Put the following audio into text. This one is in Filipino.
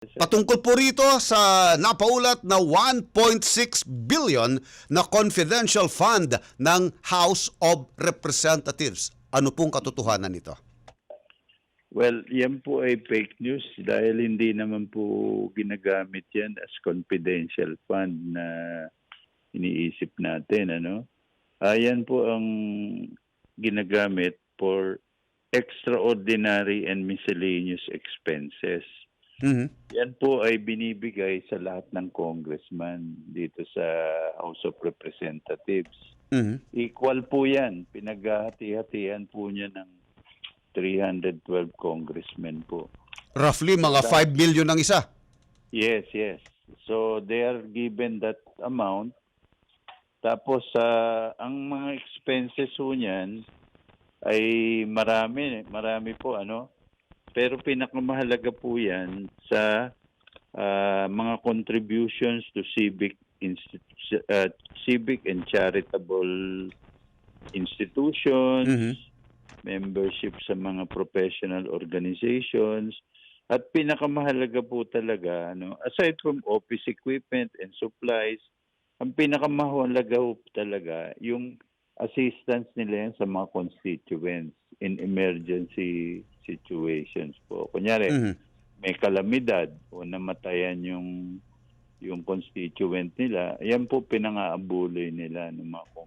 Patungkol po rito sa napaulat na 1.6 billion na confidential fund ng House of Representatives. Ano pong katotohanan nito? Well, yan po ay fake news dahil hindi naman po ginagamit yan as confidential fund na iniisip natin. Ano? Yan po ang ginagamit for extraordinary and miscellaneous expenses. Mhm. Yan po ay binibigay sa lahat ng congressman dito sa House of Representatives. Mhm. Equal po yan. Pinaghahati-hatian po niya ng 312 congressmen po. Roughly mga 5 million ang isa. Yes, yes. So they are given that amount. Tapos ah, ang mga expenses po niyan ay marami, marami po ano. Pero pinakamahalaga po yan sa ah, mga contributions to civic ah, civic and charitable institutions, Mhm. membership sa mga professional organizations, at pinakamahalaga po talaga, ano, aside from office equipment and supplies, ang pinakamahalaga po talaga yung assistance nila yan sa mga constituents in emergency situations po. Kunyari, Mhm. may kalamidad o namatayan yung yung constituent nila, yan po pinangaabuloy nila ng mga